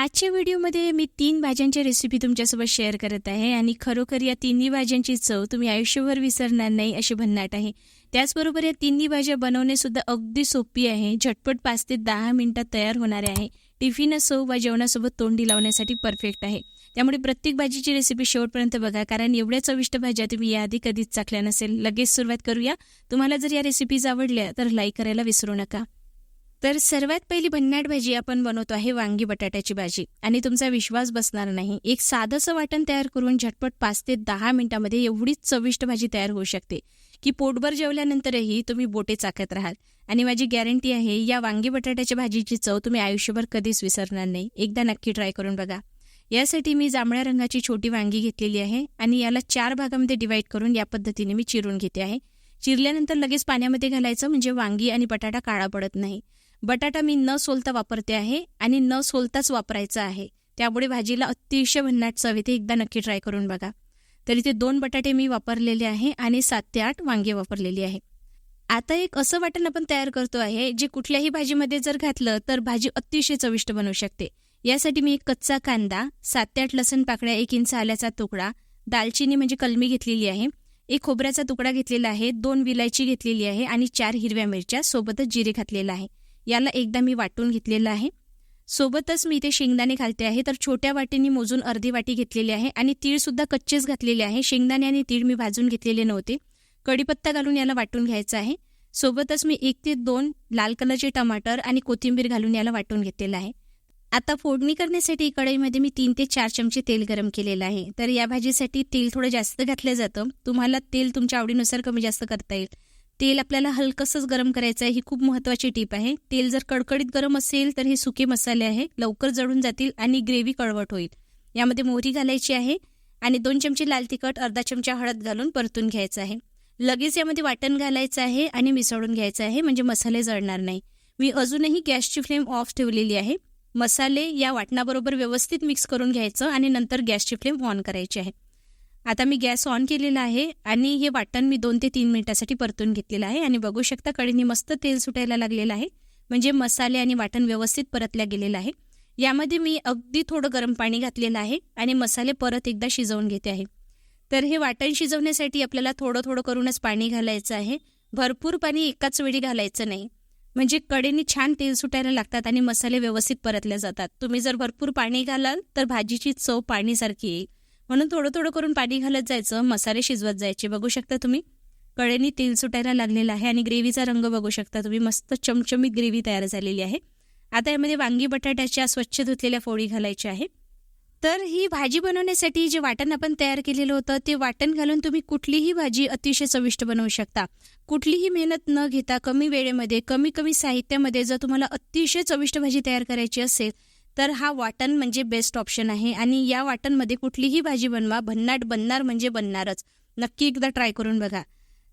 आजच्या व्हिडिओमध्ये मी तीन भाज्यांची रेसिपी तुमच्यासोबत शेअर करत आहे आणि खरोखर या तिन्ही भाज्यांची चव तुम्ही आयुष्यभर विसरणार नाही अशी भन्नाट आहे. त्याचबरोबर या तिन्ही भाज्या बनवणेसुद्धा अगदी सोपी आहे. झटपट पाच ते दहा मिनिटात तयार होणारे आहे. टिफिन असो वा जेवणासोबत तोंडी लावण्यासाठी परफेक्ट आहे. त्यामुळे प्रत्येक भाजीची रेसिपी शेवटपर्यंत बघा कारण एवढ्या चविष्ट भाज्या तुम्ही याआधी कधीच चाकल्या नसेल. लगेच सुरुवात करूया. तुम्हाला जर या रेसिपीज आवडल्या तर लाईक करायला विसरू नका. तर सर्वात पहिली भन्नाट भाजी आपण बनवतो आहे वांगी बटाट्याची भाजी. आणि तुमचा विश्वास बसणार नाही. एक साधंसं वाटण तयार करून झटपट पाच ते दहा मिनिटांमध्ये एवढीच चविष्ट भाजी तयार होऊ शकते की पोटभर जेवल्यानंतरही तुम्ही बोटे चाकत राहाल. आणि माझी गॅरंटी आहे या वांगी बटाट्याच्या भाजीची चव तुम्ही आयुष्यभर कधीच विसरणार नाही. एकदा नक्की ट्राय करून बघा. यासाठी मी जांभळ्या रंगाची छोटी वांगी घेतलेली आहे आणि याला चार भागामध्ये डिवाईड करून या पद्धतीने मी चिरून घेते आहे. चिरल्यानंतर लगेच पाण्यामध्ये घालायचं म्हणजे वांगी आणि बटाटा काळा पडत नाही. बटाटा मी न सोलता वापरते आहे आणि न सोलताच वापरायचा आहे. त्यामुळे भाजीला अतिशय भन्नाट चव येते. एकदा नक्की ट्राय करून बघा. तर इथे दोन बटाटे मी वापरलेले आहे आणि सात ते आठ वांगे वापरलेली आहे. आता एक असं वाटण आपण तयार करतो आहे जे कुठल्याही भाजीमध्ये जर घातलं तर भाजी अतिशय चविष्ट बनवू शकते. यासाठी मी एक कच्चा कांदा सात ते आठ लसण पाकळ्या एक इंच आल्याचा तुकडा दालचिनी म्हणजे कलमी घेतलेली आहे एक खोबऱ्याचा तुकडा घेतलेला आहे दोन विलायची घेतलेली आहे आणि चार हिरव्या मिरच्या सोबतच जिरे घातलेला आहे. याला एकदा मी वाटून घेतलेलं आहे. सोबतच मी इथे शेंगदाणे घालते आहे तर छोट्या वाटीने मोजून अर्धी वाटी घेतलेली आहे आणि तीळसुद्धा कच्चेच घातलेले आहे. शेंगदाणे आणि तीळ मी भाजून घेतलेले नव्हते. कढीपत्ता घालून याला वाटून घ्यायचं आहे. सोबतच मी एक ते दोन लाल कलरचे टमाटर आणि कोथिंबीर घालून याला वाटून घेतलेलं आहे. आता फोडणी करण्यासाठी कढईमध्ये मी तीन ते चार चमचे तेल गरम केलेलं आहे. तर या भाजीसाठी तेल थोडं जास्त घातलं जातं. तुम्हाला तेल तुमच्या आवडीनुसार कमी जास्त करता येईल. तेल आपल्याला हलकसंच गरम करायचं आहे. ही खूप महत्त्वाची टीप आहे. तेल जर कडकडीत गरम असेल तर हे सुके मसाले आहे. लवकर जळून जातील आणि ग्रेव्ही कळवट होईल. यामध्ये मोहरी घालायची आहे आणि दोन चमचे लाल तिखट अर्धा चमचा हळद घालून परतून घ्यायचं आहे. लगेच यामध्ये वाटण घालायचं आहे आणि मिसळून घ्यायचं आहे म्हणजे मसाले जळणार नाही. मी अजूनही गॅसची फ्लेम ऑफ ठेवलेली आहे. मसाले या वाटणाबरोबर व्यवस्थित मिक्स करून घ्यायचं आणि नंतर गॅसची फ्लेम ऑन करायची आहे. आता मी गॅस ऑन केलेला आहे आणि हे वाटण मी दोन ते तीन मिनिटासाठी परतून घेतलेलं आहे आणि बघू शकता कडेने मस्त तेल सुटायला लागलेलं आहे म्हणजे मसाले आणि वाटण व्यवस्थित परतल्या गेलेलं आहे. यामध्ये मी अगदी थोडं गरम पाणी घातलेलं आहे आणि मसाले परत एकदा शिजवून घेते आहे. तर हे वाटण शिजवण्यासाठी आपल्याला थोडं थोडं करूनच पाणी घालायचं आहे. भरपूर पाणी एकाच वेळी घालायचं नाही. म्हणजे कडेने छान तेल सुटायला लागतात आणि मसाले व्यवस्थित परतले जातात. तुम्ही जर भरपूर पाणी घालाल तर भाजीची चव पाणीसारखी येईल. म्हणून थोडं थोडं करून पाणी घालत जायचं मसाले शिजवत जायचे. बघू शकता तुम्ही? कडेने तेल सुटायला लागलेला आहे आणि ग्रेव्हीचा रंग बघू शकता तुम्ही. मस्त चमचमीत ग्रेव्ही तयार झालेली आहे. आता यामध्ये वांगी बटाट्याच्या स्वच्छ धुतलेल्या फोडी घालायच्या आहे. तर ही भाजी बनवण्यासाठी जे वाटण आपण तयार केलेलं होतं ते वाटण घालून तुम्ही कुठलीही भाजी अतिशय चविष्ट बनवू शकता. कुठलीही मेहनत न घेता कमी वेळेमध्ये कमी कमी साहित्यामध्ये जर तुम्हाला अतिशय चविष्ट भाजी तयार करायची असेल तर हा वाटण म्हणजे बेस्ट ऑप्शन आहे आणि या वाटणमध्ये कुठलीही भाजी बनवा भन्नाट बनणार म्हणजे बनणारच. नक्की एकदा ट्राय करून बघा.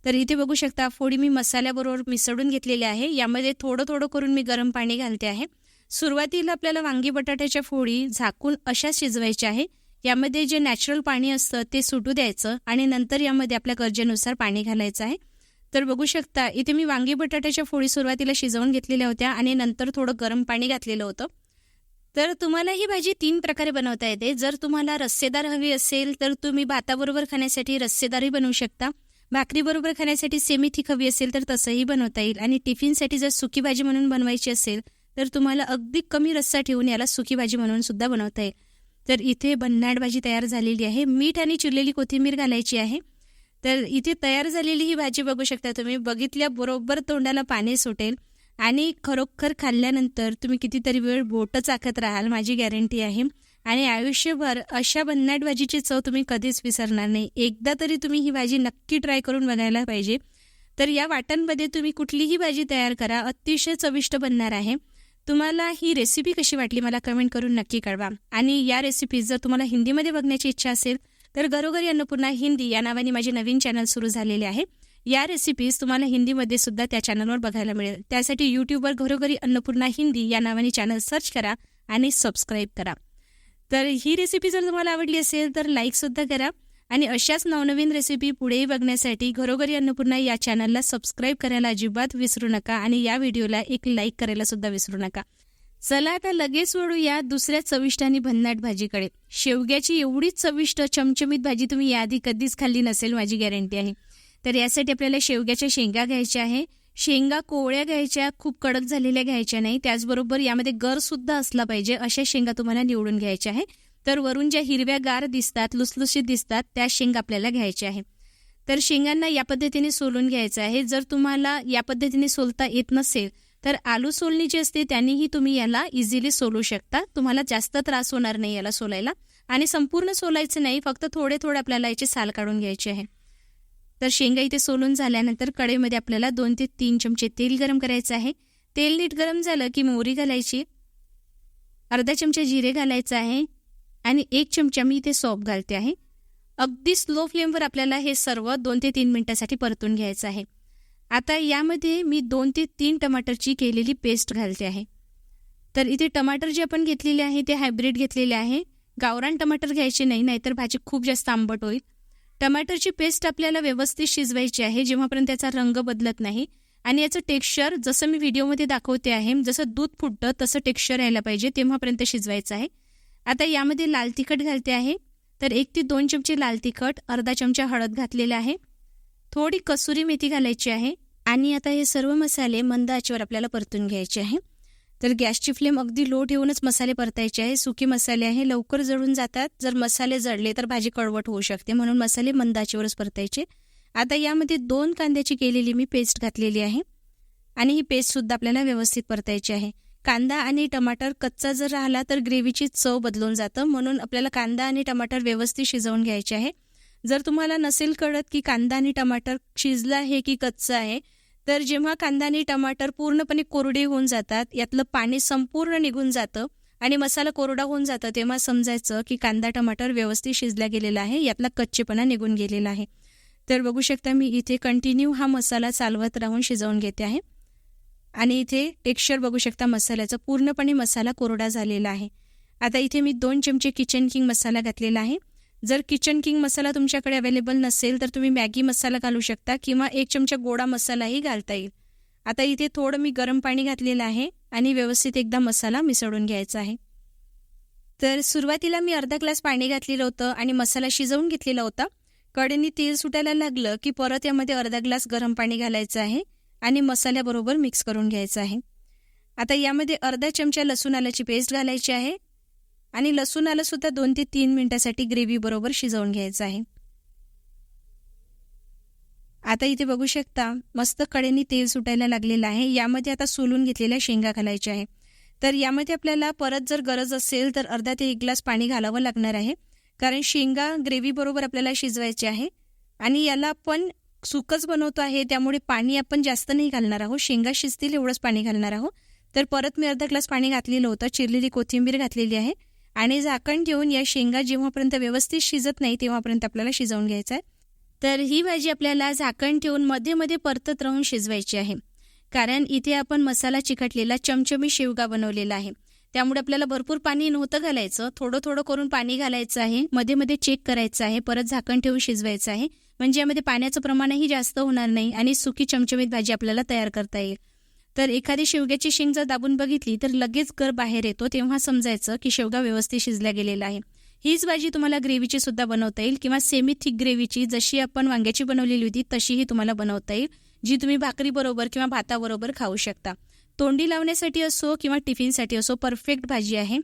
तर इथे बघू शकता फोडी मी मसाल्याबरोबर मिसळून घेतलेली आहे. यामध्ये थोडं थोडं करून मी गरम पाणी घालते आहे. सुरुवातीला आपल्याला वांगी बटाट्याच्या फोडी झाकून अशा शिजवायच्या आहे. यामध्ये जे नॅचरल पाणी असतं ते सुटू द्यायचं आणि नंतर यामध्ये आपल्या गरजेनुसार पाणी घालायचं आहे. तर बघू शकता इथे मी वांगी बटाट्याच्या फोडी सुरुवातीला शिजवून घेतलेल्या होत्या आणि नंतर थोडं गरम पाणी घातलेलं होतं. तर तुम्हाला ही भाजी तीन प्रकारे बनवता येते. जर तुम्हाला रस्सेदार हवी असेल तर तुम्ही भाताबरोबर खाण्यासाठी रस्सेदारही बनवू शकता. भाकरीबरोबर खाण्यासाठी सेमी थिक हवी असेल तर तसंही बनवता येईल. आणि टिफिनसाठी जर सुकी भाजी म्हणून बनवायची असेल तर तुम्हाला अगदी कमी रस्सा ठेवून याला सुकी भाजी म्हणून सुद्धा बनवता येईल. तर इथे भन्नाट भाजी तयार झालेली आहे. मीठ आणि चिरलेली कोथिंबीर घालायची आहे. तर इथे तयार झालेली ही भाजी बघू शकता तुम्ही. बघितल्याबरोबर तोंडाला पाणी सुटेल. आणि खरोखर खाल्ल्यानंतर तुम्ही कितीतरी वेळ बोटं चाकत राहाल माझी गॅरंटी आहे. आणि आयुष्यभर अशा भन्नाट भाजीची चव तुम्ही कधीच विसरणार नाही. एकदा तरी तुम्ही ही भाजी नक्की ट्राय करून बनायला पाहिजे. तर या वाटांमध्ये तुम्ही कुठलीही भाजी तयार करा. अतिशय चविष्ट बनणार आहे. तुम्हाला ही रेसिपी कशी वाटली मला कमेंट करून नक्की कळवा. आणि या रेसिपीज जर तुम्हाला हिंदीमध्ये बघण्याची इच्छा असेल तर घरोघरी अन्नपूर्णा हिंदी या नावाने माझे नवीन चॅनल सुरू झालेले आहे. या रेसिपीज तुम्हाला हिंदीमध्ये सुद्धा त्या चॅनलवर बघायला मिळेल. त्यासाठी यूट्यूबवर घरोघरी अन्नपूर्णा हिंदी या नावाने चॅनल सर्च करा आणि सबस्क्राईब करा. तर ही रेसिपी जर तुम्हाला आवडली असेल तर लाईकसुद्धा करा आणि अशाच नवनवीन रेसिपी पुढेही बघण्यासाठी घरोघरी अन्नपूर्णा या चॅनलला सबस्क्राईब करायला अजिबात विसरू नका आणि या व्हिडिओला एक लाईक करायला सुद्धा विसरू नका. चला आता लगेच वळूया दुसऱ्या चविष्ट आणि भन्नाट भाजीकडे. शेवग्याची एवढीच चविष्ट चमचमीत भाजी तुम्ही याआधी कधीच खाल्ली नसेल माझी गॅरंटी आहे. तर यासाठी आपल्याला शेवग्याच्या शेंगा घ्यायच्या आहे. शेंगा कोवळ्या घ्यायच्या खूप कडक झालेल्या घ्यायच्या नाही. त्याचबरोबर यामध्ये गर सुद्धा असला पाहिजे अशा शेंगा तुम्हाला निवडून घ्यायच्या आहे. तर वरून ज्या हिरव्या गार दिसतात लुसलुशीत दिसतात त्या शेंगा आपल्याला घ्यायच्या आहे. तर शेंगांना या पद्धतीने सोलून घ्यायचं आहे. जर तुम्हाला या पद्धतीने सोलता येत नसेल तर आलू सोलणी जी असते त्यांनीही तुम्ही याला इझिली सोलू शकता. तुम्हाला जास्त त्रास होणार नाही याला सोलायला. आणि संपूर्ण सोलायचं नाही फक्त थोडे थोडे आपल्याला याची साल काढून घ्यायची आहे. तर शेंगा इथे सोलून झाल्यानंतर कढईमध्ये आपल्याला दोन ते तीन चमचे तेल गरम करायचं आहे. तेल नीट गरम झालं की मोहरी घालायची. अर्धा चमचा जिरे घालायचं आहे आणि एक चमचा मी इथे सॉप घालते आहे. अगदी स्लो फ्लेमवर आपल्याला हे सर्व दोन ते तीन मिनटासाठी परतून घ्यायचं आहे. आता यामध्ये मी दोन ते तीन टमाटरची केलेली पेस्ट घालते आहे. तर इथे टमाटर जे आपण घेतलेले आहे ते हायब्रिड घेतलेले आहे. गावरान टमाटर घ्यायचे नाही नाहीतर भाजी खूप जास्त आंबट होईल. टमाटरची पेस्ट आपल्याला व्यवस्थित शिजवायची आहे जेव्हापर्यंत त्याचा रंग बदलत नाही. आणि याचं टेक्स्चर जसं मी व्हिडिओमध्ये दाखवते आहे जसं दूध फुटतं तसं टेक्स्चर यायला पाहिजे तेव्हापर्यंत शिजवायचं आहे. आता यामध्ये लाल तिखट घालते आहे. तर एक ते दोन चमचे लाल तिखट अर्धा चमचा हळद घातलेला आहे. थोडी कसुरी मेथी घालायची आहे. आणि आता हे सर्व मसाले मंद आचेवर आपल्याला परतून घ्यायचे आहे. तर गॅसची फ्लेम अगदी लो ठेवूनच मसाले परतायचे आहे. सुके मसाले आहे. लवकर जळून जातात. जर मसाले जळले तर भाजी कळवट होऊ शकते. म्हणून मसाले मंदाचीवरच परतायचे. आता यामध्ये दोन कांद्याची केलेली मी पेस्ट घातलेली आहे. आणि ही पेस्टसुद्धा आपल्याला व्यवस्थित परतायची आहे. कांदा आणि टमाटर कच्चा जर राहिला तर ग्रेव्हीची चव बदलून जातं. म्हणून आपल्याला कांदा आणि टमाटर व्यवस्थित शिजवून घ्यायचे आहे. जर तुम्हाला नसेल कळत की कांदा आणि टमाटर शिजला आहे की कच्चा आहे तर जेव्हा कांदा आणि टमाटर पूर्णपणे कोरडे होऊन जातात यातलं पाणी संपूर्ण निघून जातं आणि मसाला कोरडा होऊन जातं तेव्हा समजायचं की कांदा टमाटर व्यवस्थित शिजला गेलेला आहे यातला कच्चेपणा निघून गेलेला आहे. तर बघू शकता मी इथे कंटिन्यू हा मसाला चालवत राहून शिजवून घेते आहे. आणि इथे टेक्स्चर बघू शकता मसाल्याचं पूर्णपणे मसाला कोरडा झालेला आहे. आता इथे मी दोन चमचे किचन किंग मसाला घातलेला आहे. जर किचन किंग मसाला तुमच्याकडे अवेलेबल नसेल तर तुम्ही मॅगी मसाला घालू शकता किंवा एक चमचा गोडा मसालाही घालता येईल. आता इथे थोडं मी गरम पाणी घातलेलं आहे आणि व्यवस्थित एकदा मसाला मिसळून घ्यायचा आहे. तर सुरुवातीला मी अर्धा ग्लास पाणी घातलेलं होतं आणि मसाला शिजवून घेतलेला होता. कडेनी तेल सुटायला लागलं की परत यामध्ये अर्धा ग्लास गरम पाणी घालायचं आहे आणि मसाल्याबरोबर मिक्स करून घ्यायचं आहे. आता यामध्ये अर्धा चमचा लसूण आल्याची पेस्ट घालायची आहे आणि लसूणाला सुद्धा दोन ते तीन मिनिटासाठी ग्रेव्ही बरोबर शिजवून घ्यायचं आहे. आता इथे बघू शकता मस्त कडेने तेल सुटायला लागलेलं आहे. यामध्ये आता सोलून घेतलेल्या शेंगा घालायच्या आहे. तर यामध्ये आपल्याला परत जर गरज असेल तर अर्धा ते एक ग्लास पाणी घालावं लागणार आहे. कारण शेंगा ग्रेव्ही बरोबर आपल्याला शिजवायचे आहे. आणि याला आपण सुकच बनवतो आहे त्यामुळे पाणी आपण जास्त नाही घालणार आहोत. शेंगा शिजतील एवढंच पाणी घालणार आहोत. तर परत मी अर्धा ग्लास पाणी घातलेलं होतं. चिरलेली कोथिंबीर घातलेली आहे. आणि झाकण ठेवून या शेंगा जेव्हापर्यंत व्यवस्थित शिजत नाही तेव्हापर्यंत आपल्याला शिजवून घ्यायचं आहे. तर ही भाजी आपल्याला झाकण ठेवून मध्ये मध्ये परतत राहून शिजवायची आहे. कारण इथे आपण मसाला चिकटलेला चमचमी शेवगा बनवलेला आहे. त्यामुळे आपल्याला भरपूर पाणी नव्हतं घालायचं. थोडं थोडं करून पाणी घालायचं आहे. मध्ये मध्ये चेक करायचं आहे. परत झाकण ठेवून शिजवायचं आहे. म्हणजे यामध्ये पाण्याचं प्रमाणही जास्त होणार नाही आणि सुकी चमचमीत भाजी आपल्याला तयार करता येईल. तर एखादी शेवग्याची शेंग जर दाबून बघितली तर लगेच गर बाहेर येतो तेव्हा समजायचं की शेवगा व्यवस्थित शिजल्या गेलेला आहे. हीच भाजी तुम्हाला ग्रेव्हीची सुद्धा बनवता येईल किंवा सेमी थिक ग्रेव्हीची जशी आपण वांग्याची बनवलेली होती तशीही तुम्हाला बनवता येईल जी तुम्ही भाकरीबरोबर किंवा भाताबरोबर खाऊ शकता. तोंडी लावण्यासाठी असो किंवा टिफिनसाठी असो परफेक्ट भाजी आहे.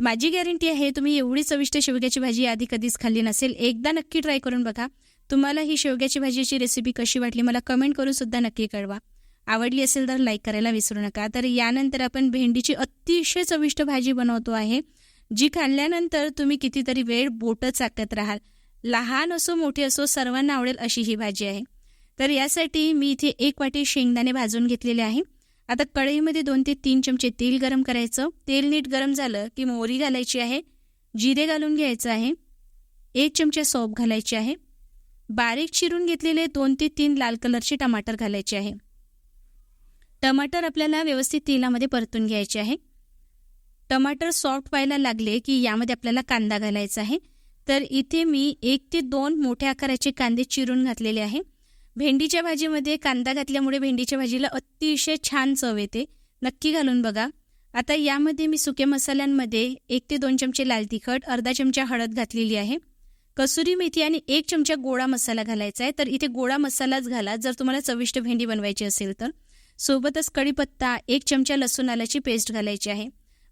माझी गॅरंटी आहे तुम्ही एवढी चविष्ट शेवग्याची भाजी आधी कधीच खाल्ली नसेल एकदा नक्की ट्राय करून बघा. तुम्हाला ही शेवग्याची भाजीची रेसिपी कशी वाटली मला कमेंट करून सुद्धा नक्की कळवा. आवडली असेल तर लाईक करायला विसरू नका. तर यानंतर आपण भेंडीची अतिशय चविष्ट भाजी बनवतो आहे जी खाल्ल्यानंतर तुम्ही कितीतरी वेळ बोटं चाकत राहाल. लहान असो मोठी असो सर्वांना आवडेल अशी ही भाजी आहे. तर यासाठी मी इथे एक वाटी शेंगदाणे भाजून घेतलेले आहे. आता कढईमध्ये दोन ते तीन चमचे तेल गरम करायचं. तेल नीट गरम झालं की मोहरी घालायची आहे जिरे घालून घ्यायचं आहे एक चमचा सॉप घालायचे आहे बारीक चिरून घेतलेले दोन ते तीन लाल कलरचे टमाटर घालायचे आहे. टमाटर आपल्याला व्यवस्थित तेलामध्ये परतून घ्यायचे आहे. टमाटर सॉफ्ट व्हायला लागले की यामध्ये आपल्याला कांदा घालायचा आहे. तर इथे मी एक ते दोन मोठ्या आकाराचे कांदे चिरून घातलेले आहे. भेंडीच्या भाजीमध्ये कांदा घातल्यामुळे भेंडीच्या भाजीला अतिशय छान चव येते. नक्की घालून बघा. आता यामध्ये मी सुक्या मसाल्यांमध्ये एक ते दोन चमचे लाल तिखट अर्धा चमचा हळद घातलेली आहे. कसुरी मेथी आणि एक चमचा गोळा मसाला घालायचा आहे. तर इथे गोळा मसालाच घाला. जर तुम्हाला चविष्ट भेंडी बनवायची असेल तर. सोबतच कढीपत्ता एक चमचा लसूण आल्याची पेस्ट घालायची आहे.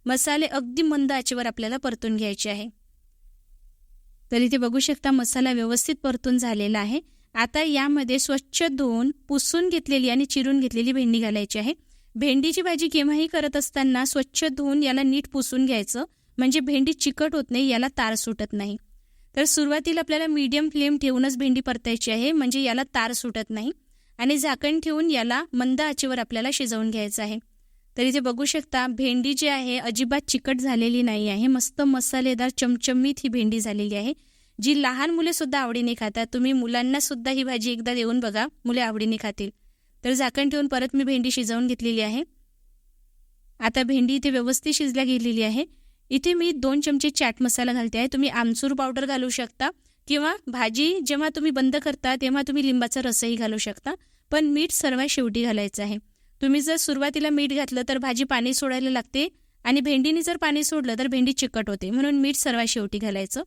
मसाले अगदी मंद आचेवर आपल्याला परतून घ्यायचे आहे. तर इथे बघू शकता मसाला व्यवस्थित परतून झालेला आहे. आता यामध्ये स्वच्छ धुवून पुसून घेतलेली आणि चिरून घेतलेली भेंडी घालायची आहे. भेंडीची भाजी केव्हाही करत असताना स्वच्छ धुवून याला नीट पुसून घ्यायचं. म्हणजे भेंडी चिकट होत नाही याला तार सुटत नाही. तर सुरुवातीला आपल्याला मीडियम फ्लेम ठेवूनच भेंडी परतायची आहे. म्हणजे याला तार सुटत नाही. आणि झाकण ठेवून याला मंद आचेवर आपल्याला शिजवून घ्यायचं आहे. तर इथे बघू शकता भेंडी जी आहे अजिबात चिकट झालेली नाही आहे. मस्त मसालेदार चमचमीत ही भेंडी झालेली आहे. जी लहान मुले सुद्धा आवडीने खातात. तुम्ही मुलांना सुद्धा ही भाजी एकदा देऊन बघा. मुले आवडीने खातील. तर झाकण ठेवून परत मी भेंडी शिजवून घेतलेली आहे. आता भेंडी इथे व्यवस्थित शिजल्या गेलेली आहे. इथे मी दोन चमचे चाट मसाला घालते आहे. तुम्ही आमचूर पावडर घालू शकता. किंवा भाजी जेव्हा तुम्ही बंद करता तेव्हा तुम्ही लिंबाचा रसही घालू शकता. पण मीठ सर्वात शेवटी घालायचं आहे. तुम्ही जर सुरुवातीला मीठ घातलं तर भाजी पाणी सोडायला लागते आणि भेंडीने जर पाणी सोडलं तर भेंडी चिकट होते. म्हणून मीठ सर्वात शेवटी घालायचं.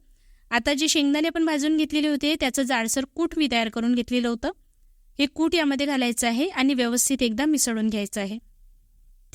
आता जे शेंगदाणे आपण भाजून घेतलेले होते त्याचं जाडसर कूट मी तयार करून घेतलेलं होतं. हे कूट यामध्ये घालायचं आहे आणि व्यवस्थित एकदा मिसळून घ्यायचं आहे.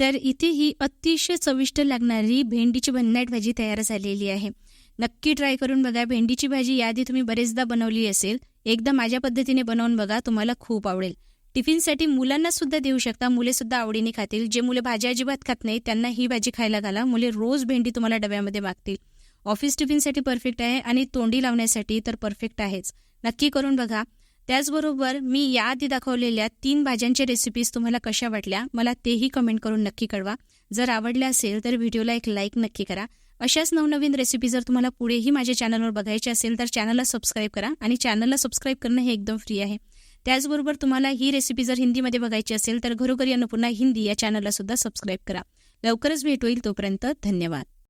तर इथे ही अतिशय चविष्ट लागणारी भेंडीची भन्नाट भाजी तयार झालेली आहे. नक्की ट्राय करून बघा. भेंडीची भाजी याआधी तुम्ही बरेचदा बनवली असेल. एकदा माझ्या पद्धतीने बनवून बघा. तुम्हाला खूप आवडेल. टिफिनसाठी मुलांना सुद्धा देऊ शकता. मुले सुद्धा आवडीने खातील. जे मुले भाजी अजिबात खात नाही त्यांना ही भाजी खायला घाला. मुले रोज भेंडी तुम्हाला डब्यामध्ये मागतील. ऑफिस टिफिनसाठी परफेक्ट आहे आणि तोंडी लावण्यासाठी तर परफेक्ट आहेच. नक्की करून बघा. त्याचबरोबर मी याआधी दाखवलेल्या तीन भाज्यांच्या रेसिपीज तुम्हाला कशा वाटल्या मला तेही कमेंट करून नक्की कळवा. जर आवडल्या असेल तर व्हिडिओला एक लाईक नक्की करा. अशाच नवनवीन रेसिपी जर तुम्हाला पुढेही माझ्या चॅनलवर बघायची असेल तर चॅनलला सबस्क्राईब करा आणि चॅनलला सबस्क्राईब करणं हे एकदम फ्री आहे. त्याचबरोबर तुम्हाला ही रेसिपी जर हिंदीमध्ये बघायची असेल तर घरोघरी अन्नपूर्णा हिंदी या चॅनलला सुद्धा सबस्क्राईब करा. लवकरच भेट होईल तोपर्यंत धन्यवाद.